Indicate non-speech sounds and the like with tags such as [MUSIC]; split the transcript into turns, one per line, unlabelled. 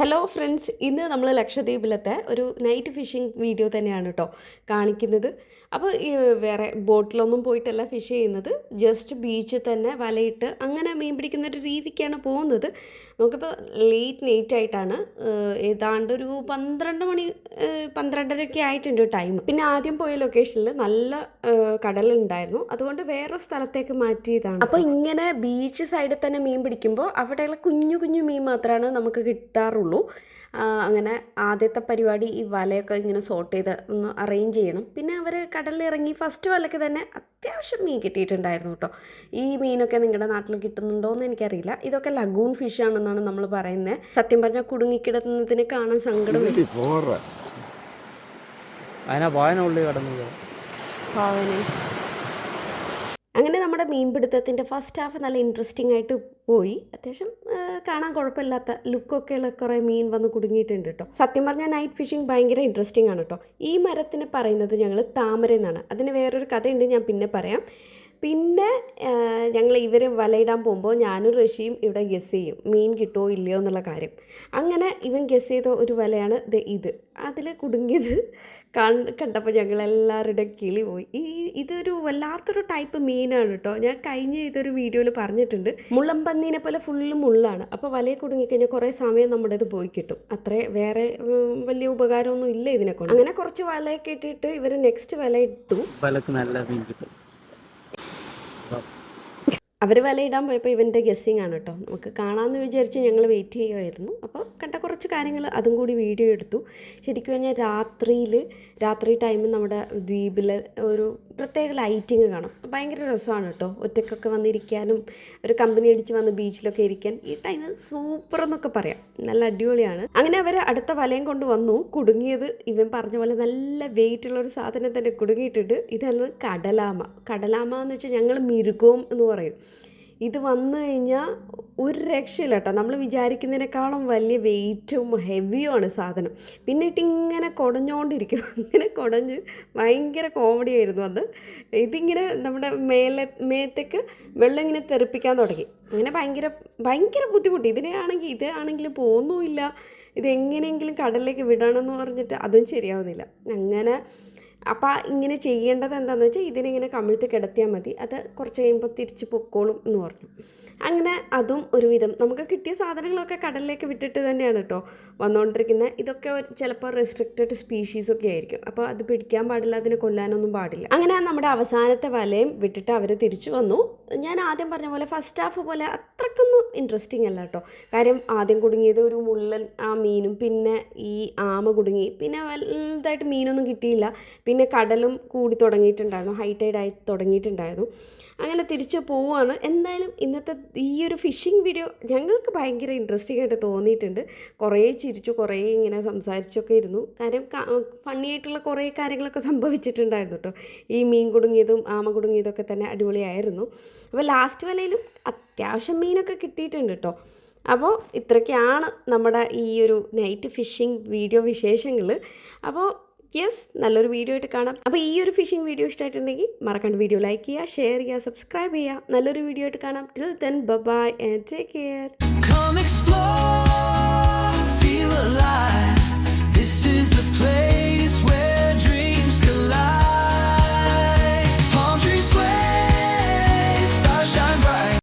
Hello friends ഇന്ന് നമ്മൾ ലക്ഷദ്വീപിലത്തെ ഒരു നൈറ്റ് ഫിഷിംഗ് വീഡിയോ തന്നെയാണ് കേട്ടോ കാണിക്കുന്നത്. അപ്പോൾ ഈ വേറെ ബോട്ടിലൊന്നും പോയിട്ടല്ല ഫിഷ് ചെയ്യുന്നത്. ജസ്റ്റ് ബീച്ചിൽ തന്നെ വലയിട്ട് അങ്ങനെ മീൻ പിടിക്കുന്ന ഒരു രീതിക്കാണ് പോകുന്നത്. നമുക്കിപ്പോൾ ലേറ്റ് നൈറ്റ് ആയിട്ടാണ് ഏതാണ്ട് ഒരു പന്ത്രണ്ട് മണി പന്ത്രണ്ടരയൊക്കെ ആയിട്ടുണ്ട് ടൈം പിന്നെ ആദ്യം പോയ ലൊക്കേഷനിൽ നല്ല കടലുണ്ടായിരുന്നു. അതുകൊണ്ട് വേറൊരു സ്ഥലത്തേക്ക് മാറ്റിയതാണ് അപ്പോൾ ഇങ്ങനെ ബീച്ച് സൈഡിൽ തന്നെ മീൻ പിടിക്കുമ്പോൾ അവിടെയുള്ള കുഞ്ഞു കുഞ്ഞു മീൻ മാത്രമാണ് നമുക്ക് കിട്ടാറുള്ളൂ. ആ, അങ്ങനെ ആദ്യത്തെ പരിപാടി ഈ വലയൊക്കെ ഇങ്ങനെ സോർട്ട് ചെയ്ത് ഒന്ന് അറേഞ്ച് ചെയ്യണം. പിന്നെ അവർ കടലിൽ ഇറങ്ങി ഫസ്റ്റ് വലയ്ക്ക് തന്നെ അത്യാവശ്യം മീൻ കിട്ടിയിട്ടുണ്ടായിരുന്നു കേട്ടോ ഈ മീനൊക്കെ നിങ്ങളുടെ നാട്ടിൽ കിട്ടുന്നുണ്ടോ എന്ന് എനിക്കറിയില്ല. ഇതൊക്കെ ലഗൂൺ ഫിഷ് ആണെന്നാണ് നമ്മൾ പറയുന്നത് സത്യം പറഞ്ഞാൽ കുടുങ്ങിക്കിടുന്നതിന് കാണാൻ സങ്കടം വരും.
പോറ.
അങ്ങനെ നമ്മുടെ മീൻപിടുത്തത്തിന്റെ ഫസ്റ്റ് ഹാഫ് നല്ല ഇൻട്രസ്റ്റിംഗ് ആയിട്ട് പോയി. അത്യാവശ്യം കാണാൻ കുഴപ്പമില്ലാത്ത ലുക്കൊക്കെ ഉള്ള കുറേ മീൻ വന്ന് കുടുങ്ങിയിട്ടുണ്ട് കേട്ടോ സത്യം പറഞ്ഞാൽ നൈറ്റ് ഫിഷിംഗ് ഭയങ്കര ഇൻട്രസ്റ്റിംഗ് ആണ് കേട്ടോ ഈ മരത്തിന് പറയുന്നത് ഞങ്ങൾ താമര എന്നാണ് അതിന് വേറൊരു കഥയുണ്ട് ഞാൻ പിന്നെ പറയാം. പിന്നെ ഞങ്ങൾ ഇവർ വലയിടാൻ പോകുമ്പോൾ ഞാനും റഷിയും ഇവിടെ ഗസ് ചെയ്യും മീൻ കിട്ടുമോ ഇല്ലയോ എന്നുള്ള കാര്യം. അങ്ങനെ ഇവൻ ഗസ് ചെയ്ത ഒരു വലയാണ് ഇത്. അതിൽ കുടുങ്ങിയത് കണ് കണ്ടപ്പോൾ ഞങ്ങൾ കിളി പോയി. ഈ ഇതൊരു വല്ലാത്തൊരു ടൈപ്പ് മീനാണ് കേട്ടോ ഞാൻ കഴിഞ്ഞ ഇതൊരു വീഡിയോയിൽ പറഞ്ഞിട്ടുണ്ട്. മുള്ളമ്പന്നീനെ പോലെ ഫുള്ള് മുള്ളാണ്. അപ്പോൾ വലയെ കുടുങ്ങിക്കഴിഞ്ഞാൽ കുറേ സമയം നമ്മുടെ ഇത് പോയി കിട്ടും. അത്രേ വേറെ വലിയ ഉപകാരമൊന്നും ഇല്ല ഇതിനെക്കൊണ്ട് അങ്ങനെ കുറച്ച് വലയൊക്കെ ഇട്ടിട്ട് ഇവർ നെക്സ്റ്റ് വല ഇട്ടു.
വലക്ക് നല്ല മീൻ കിട്ടും.
അവർ വലയിടാൻ പോയപ്പോൾ ഇവന്റെ ഗസ്സിങ് ആണ് കേട്ടോ നമുക്ക് കാണാമെന്ന് വിചാരിച്ച് ഞങ്ങൾ വെയിറ്റ് ചെയ്യുമായിരുന്നു അപ്പോൾ കണ്ട കുറച്ച് കാര്യങ്ങൾ അതും കൂടി വീഡിയോ എടുത്തു. ശരിക്കും പറഞ്ഞാൽ രാത്രിയിൽ രാത്രി ടൈമിൽ നമ്മുടെ ദ്വീപിൽ ഒരു പ്രത്യേക ലൈറ്റിങ് കാണും. ഭയങ്കര രസമാണ് കേട്ടോ ഒറ്റക്കൊക്കെ വന്നിരിക്കാനും ഒരു കമ്പനി അടിച്ച് വന്ന് ബീച്ചിലൊക്കെ ഇരിക്കാൻ. ഈ ടൈം സൂപ്പർ എന്നൊക്കെ പറയാം. നല്ല അടിപൊളിയാണ്. അങ്ങനെ അവർ അടുത്ത വലയം കൊണ്ട് വന്നു. കുടുങ്ങിയത് ഇവൻ പറഞ്ഞ പോലെ നല്ല വെയിറ്റ് ഉള്ള ഒരു സാധനം തന്നെ കുടുങ്ങിയിട്ടുണ്ട്. ഇതാണ് കടലാമ. കടലാമ എന്ന് വെച്ചാൽ ഞങ്ങൾ മിരുകവും എന്ന് പറയും. ഇത് വന്നു കഴിഞ്ഞാൽ ഒരു രക്ഷയില്ല കേട്ടോ നമ്മൾ വിചാരിക്കുന്നതിനേക്കാളും വലിയ വെയിറ്റും ഹെവിയുമാണ് സാധനം. പിന്നെ ഇങ്ങനെ കുടഞ്ഞുകൊണ്ടിരിക്കും [LAUGHS] ഇങ്ങനെ കുടഞ്ഞ് ഭയങ്കര കോമഡി ആയിരുന്നു അത്. ഇതിങ്ങനെ നമ്മുടെ മേലെ മേത്തേക്ക് വെള്ളം ഇങ്ങനെ തെറിപ്പിക്കാൻ തുടങ്ങി. അങ്ങനെ ഭയങ്കര ഭയങ്കര ബുദ്ധിമുട്ട്. ഇതിനാണെങ്കിൽ ഇത് ആണെങ്കിലും പോകുന്നുമില്ല ഇതെങ്ങനെയെങ്കിലും കടലിലേക്ക് വിടണമെന്ന് പറഞ്ഞിട്ട് അതും ശരിയാവുന്നില്ല. അങ്ങനെ അപ്പോൾ ഇങ്ങനെ ചെയ്യേണ്ടത് എന്താണെന്ന് വെച്ചാൽ ഇതിനിങ്ങനെ കമിഴ്ത്ത് കിടത്തിയാൽ മതി. അത് കുറച്ച് കഴിയുമ്പോൾ തിരിച്ച് പൊക്കോളും എന്ന് പറഞ്ഞു. അങ്ങനെ അതും ഒരുവിധം നമുക്ക് കിട്ടിയ സാധനങ്ങളൊക്കെ കടലിലേക്ക് വിട്ടിട്ട് തന്നെയാണ് കേട്ടോ വന്നുകൊണ്ടിരിക്കുന്നത് ഇതൊക്കെ ചിലപ്പോൾ റെസ്ട്രിക്റ്റഡ് സ്പീഷീസ് ഒക്കെ ആയിരിക്കും. അപ്പോൾ അത് പിടിക്കാൻ പാടില്ല അതിനെ കൊല്ലാനൊന്നും പാടില്ല. അങ്ങനെ നമ്മുടെ അവസാനത്തെ വലയും വിട്ടിട്ട് അവർ തിരിച്ചു വന്നു. ഞാൻ ആദ്യം പറഞ്ഞ പോലെ ഫസ്റ്റ് ഹാഫ് പോലെ അത്രക്കൊന്നും ഇൻട്രസ്റ്റിംഗ് അല്ല കേട്ടോ കാര്യം ആദ്യം കുടുങ്ങിയത് ഒരു മുള്ളൻ ആ മീനും പിന്നെ ഈ ആമ കുടുങ്ങി. പിന്നെ വലുതായിട്ട് മീനൊന്നും കിട്ടിയില്ല. പിന്നെ കടലും കൂടി തുടങ്ങിയിട്ടുണ്ടായിരുന്നു ഹൈറ്റൈഡ് ആയി തുടങ്ങിയിട്ടുണ്ടായിരുന്നു. അങ്ങനെ തിരിച്ച് പോവുകയാണ് എന്തായാലും ഇന്നത്തെ ഈ ഒരു ഫിഷിംഗ് വീഡിയോ ഞങ്ങൾക്ക് ഭയങ്കര ഇൻട്രസ്റ്റിംഗ് ആയിട്ട് തോന്നിയിട്ടുണ്ട്. കുറേ ചിരിച്ചു കുറേ ഇങ്ങനെ സംസാരിച്ചൊക്കെ ഇരുന്നു. കാര്യം ഫണ്ണി ആയിട്ടുള്ള കുറേ കാര്യങ്ങളൊക്കെ സംഭവിച്ചിട്ടുണ്ടായിരുന്നു കേട്ടോ. ഈ മീൻ കുടുങ്ങിയതും ആമ കുടുങ്ങിയതൊക്കെ തന്നെ അടിപൊളിയായിരുന്നു. അപ്പോൾ ലാസ്റ്റ് വലയിലും അത്യാവശ്യം മീനൊക്കെ കിട്ടിയിട്ടുണ്ട് കേട്ടോ. അപ്പോൾ ഇത്രയ്ക്കാണ് നമ്മുടെ ഈ ഒരു നൈറ്റ് ഫിഷിംഗ് വീഡിയോ വിശേഷങ്ങൾ. അപ്പോൾ യെസ് നല്ലൊരു വീഡിയോ ആയിട്ട് കാണാം. അപ്പോൾ ഈ ഒരു ഫിഷിംഗ് വീഡിയോ ഇഷ്ടമായിട്ടുണ്ടെങ്കിൽ മറക്കാണ്ട് വീഡിയോ ലൈക്ക് ചെയ്യുക ഷെയർ ചെയ്യുക സബ്സ്ക്രൈബ് ചെയ്യുക. നല്ലൊരു വീഡിയോ ആയിട്ട് കാണാം. Till then bye and take care.